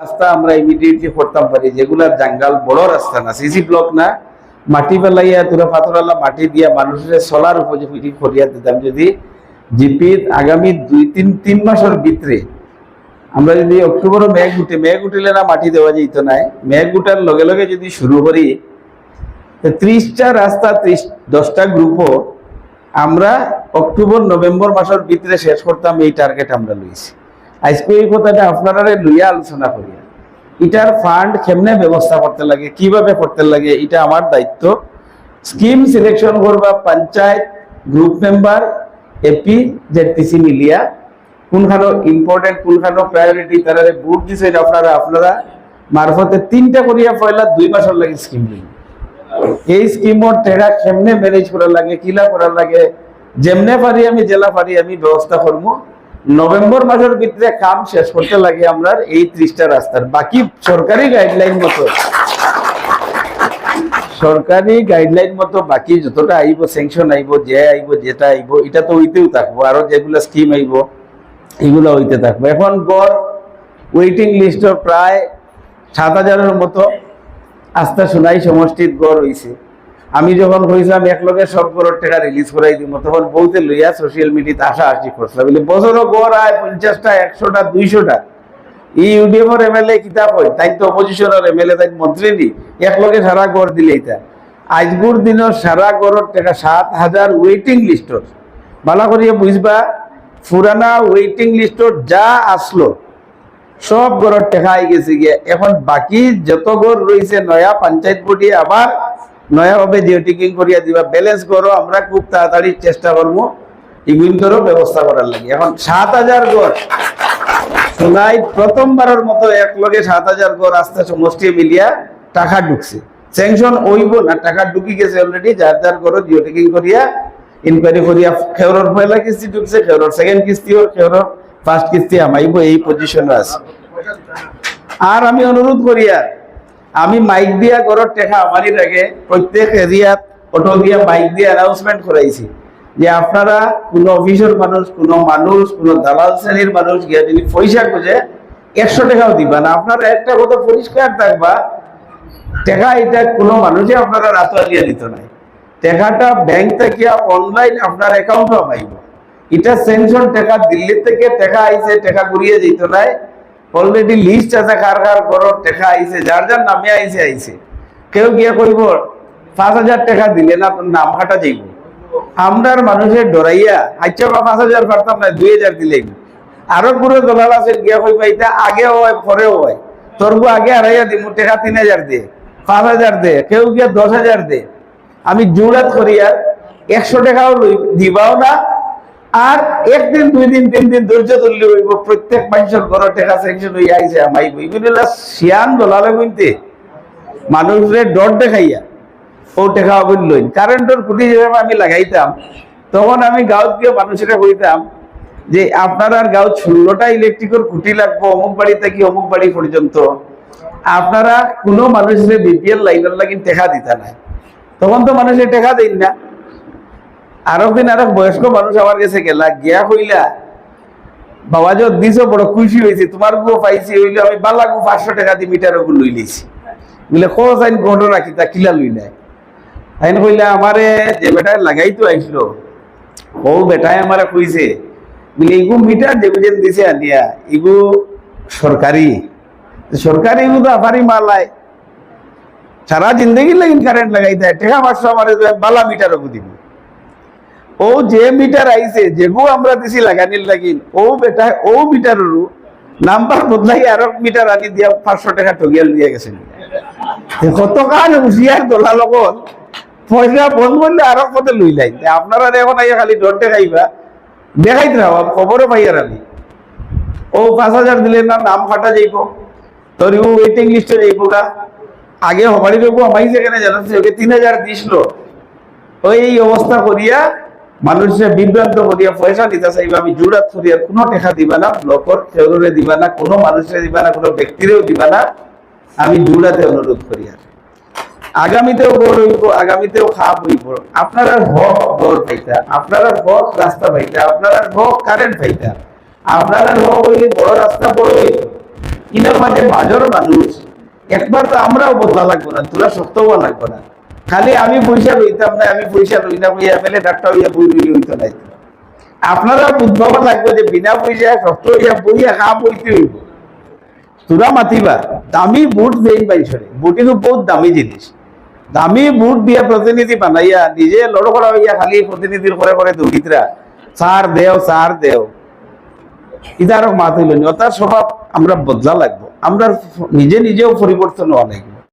রাস্তা আমরা ইমিডিয়েটলি করতাম পারি। যেগুলা জাঙ্গাল বড় রাস্তা না, সিসি ব্লক না, মাটি পেলাইয়া তুলা পাথরালা মাটি দিয়া মানুষের চলার উপযোগী করিয়া দিতাম। যদি জিপিত আগামী দুই তিন তিন মাসের ভিতরে আমরা যদি অক্টোবর মেঘ উঠে মেঘ উঠিলে না মাটি দেওয়া যেত নাই। মেঘ উঠার লগে লগে যদি শুরু করি ত্রিশটা রাস্তা, ত্রিশ, দশটা গ্রুপও আমরা অক্টোবর, নভেম্বর মাসের ভিতরে শেষ করতাম, এই টার্গেট আমরা লইছি। আজকে এই কথাটা আপনারা লইয়া আলোচনা করি এটার ফান্ড কেমনে ব্যবস্থা করতে লাগে, কীভাবে করতে লাগে, এটা আমার দায়িত্ব। স্কিম সিলেকশন করবা panchayat group member AP ZPC মিলিয়া। কোনখানো ইম্পর্টেন্ট কোনখানো প্রায়োরিটি তারা বুট দিছে আপনারা আপনারা মারফতে তিনটা করিয়া পয়লা দুই মাসের লাগে স্কিম লই এই স্কিমর টেকা কেমনে ম্যানেজ করা লাগে, কিলা করা লাগে, যেমনে পারি আমি জেলা পারি আমি ব্যবস্থা করব নভেম্বর মাসের ভিতরে কাম শেষ করতে লাগে আমরা এই ত্রিশটা রাস্তার। বাকি সরকারি গাইডলাইন মতো। সরকারি গাইডলাইন মতো বাকি যতটা আইব স্যাংশন আইব, যে আইব, যেটা আইব, এটা তো হইতেও থাকব। আরও যেগুলো স্কিম আইব, এগুলো হইতে থাকব। এখন গড় ওয়েটিং লিস্টর প্রায় সাত হাজারের মতো। আস্থা শোনাই সমষ্টিত গড় হইছে। আমি যখন হয়েছিলাম এক লগে সব গড়ের টাকা রিলিজ করাই দিব তখন বলতে লইয়া সোশ্যাল মিডিয়াতে আসা আসি করছিলাম। বলে, বছরও গড় আয়, পঞ্চাশটা, একশোটা, দুইশোটা। এই ইউডিএফর এমএলএ কিতাব হয়, তাই তো অপোজিশনের এমএলএ তাই মন্ত্রী নি এক লগে সারা গড় দিলে এটা। আজগুর দিনের সারা গড়ের টাকা সাত হাজার ওয়েটিং লিস্টর ভালো করিয়া বুঝবা, পুরানা ওয়েটিং লিস্টর যা আসলো, সব গড়ের টেকা আই গেছে গিয়ে। এখন বাকি যত গড় রয়েছে নয়া পঞ্চায়েত বডি আবার নয়াভাবে জিওটিকিং করিয়া দিবা ব্যালেন্স করো, আমরা খুব তাড়াতাড়ি চেষ্টা করব এগুলোরও ব্যবস্থা করার লাগে। এখন সাত হাজার গড় সোনাই প্রথমবারের মতো এক লগে সাত হাজার গড় আস্তে সমষ্টি মিলিয়া টাকা ঢুকছে। স্যাংশন হইব না, টাকা ঢুকি গেছে অলরেডি যার যার গড় জিওটিকিং করিয়া ইনকোয়ারি করিয়া খেওরর পয়লা কিস্তি ঢুকছে, খেওরর সেকেন্ড কিস্তি ও খেওরর ফার্স্ট কিস্তি আমাইব, এই পজিশনে আছে। আর আমি অনুরোধ করি আর আমি মাইক দিয়া গড়র টেকা আমারই লাগে প্রত্যেক এরিয়াত অটো দিয়া মাইক দিয়ে অ্যানাউন্সমেন্ট করাইছি যে আপনারা কোন অফিসের মানুষ, কোন মানুষ, কোন দালাল শ্রেণির মানুষ গিয়া যদি পয়সা খুঁজে, একশো টাকাও দিবা না। আপনারা একটা কথা পরিষ্কার থাকবা টাকা এটা কোনো মানুষই আপনারা রাত দিয়ে দিত নাই। টাকাটা ব্যাংক থেকে অনলাইন আপনার অ্যাকাউন্টে পাইব। এটা সেনশন টাকা দিল্লি থেকে টাকা আইছে টাকা ঘুরিয়ে যেত নাই। অলরেডি লিস্ট আছে কার কার করো টাকা আইছে যার যার নামে আইছে আইছে কেউ গিয়ে কইব, পাঁচ হাজার টাকা দিলে না তোর নাম হাঁটা যাইব। আমরার মানুষের ডরাইয়া আচ্ছা বা পাঁচ হাজার পারতাম না দুই হাজার দিলে। আরও পুরো দলাল আছে গিয়া কইবা এটা আগে হয় পরেও হয়। তোর গো আগে আড়াইয়া দিমু টাকা তিন হাজার দে, পাঁচ হাজার দে, কেউ গিয়া দশ হাজার দে। আমি জোড়াত করি আর একশো টাকাও দিবাও না আর একদিন, দুই দিন, তিন দিন ধৈর্য ধরলে হইব। প্রত্যেক মানুষের ঘর টাকা স্যাংশন হইয়া আইছে আমাইব এগুলো শিয়ান দলালে গুনতে। মানুষের ডর দেখাইয়া, ও টাকা অবৈধ লইন। কারেন্টের খুঁটি যেভাবে আমি লাগাইতাম। তখন আমি গাঁত গিয়ে মানুষেরা কইতাম যে, আপনার আর গাঁত ষোলোটা ইলেকট্রিকের খুঁটি লাগবো, অমুক বাড়ি থেকে অমুক বাড়ি পর্যন্ত? আপনারা কোনো মানুষের বিপিএল লাইনের লাগি টেকা দিতা নাই। তখন তো মানুষের টেকা দিন না। আরও দিন আরও বয়স্ক মানুষ আমার কাছে গেলা গিয়া কইলা বাবা যত দিছো, বড় খুশি হয়েছে তোমার গো পাইছি, হইলে আমি বালা গো পাঁচশো টাকা দিয়ে মিটার ওগুলো লই লিছি বলে খোঁজ আইন ঘটনা কি? তা কিলা লই নাই। আইন কইলা, আমারে যে বেটায় লাগাই তো আইছিল ও বেটায় আমারে কইছে। বলে, ইগু মিটার যে বুঝেন দিছে আনিয়া ইগু সরকারি সরকারি ইগু তো আফারি মালাই সারা জিন্দগি লাগিন কারেন্ট লাগাই দেয় টেকা পাঁচশো আমারে বালা মিটার ওগু দিব। ও যে মিটার আইছে, যেগু আমরা দিছি লাগানির লাগিন ও বেটা, ও মিটারেরও নাম্বার বদলাই আরও মিটার আনি দিয়া পাঁচশো টাকা ঠগিয়াল দিয়ে গেছে। কত কাজ হুঁশিয়ার দোলা লগত পয়সা বন্ধ করলে আরও পথে লই লাই আপনারা এখন আইয়া খালি ডর দেখাইবা। দেখাইতে না খবরও পাইয়ার আমি। ও পাঁচ হাজার দিলে না নাম ফাটা যাইব। তোর ও ওয়েটিং লিস্টে যাইব গা। আগে হবাড়ি রকম আমাই যেখানে জানাচ্ছে ওকে তিন হাজার দিছিল। ওই অবস্থা করিয়া মানুষের বিভ্রান্ত করিয়া পয়সা দিতে চাইবে, আমি জুড়াত করিয়া কোনো টেকা দিবা না, ব্লকর কেউরে দিবা না, কোনো মানুষের দিবা না, কোনো ব্যক্তিরেও দিবা না, আমি জুড়াতে অনুরোধ করি আর আগামীতেও গড় হইব, আগামীতেও খাপ হইব। আপনারা হক গড় পাইতা, আপনারা হক রাস্তা পাইতা, আপনারা হক কারেন্ট পাইতা। আপনারা হক হইলে বড় রাস্তা বড় হইব। ইনার মাঝে বাজর মানুষ। একবার তো আমরাও বদলা লাগবো না, তোরা শক্ত হওয়া লাগবো না। খালি আমি পয়সা লইতাম না, আমি পয়সা লই না বইয়া ফেলে ডাক্তার হইয়া বই রইলে হইতো নাই আপনারা বুঝবাব লাগবে যে বিনা পয়সা শক্ত হইয়া বইয়া কাম হইতে হইব। তোরা মাতিবা, দামি বুট দেই বাইসরে বুট কিন্তু বহুত দামি জিনিস। দামি বুট দিয়া প্রতিনিধি বানাইয়া, নিজে লড় করা হইয়া খালি প্রতিনিধির করে করে দুর্নীতিরা সার দেও সার দেও। ইদারক মাত হইল নি। তার স্বভাব আমরা বদলা লাগবো। আমরা নিজে নিজেও পরিবর্তন হওয়া লাগবে।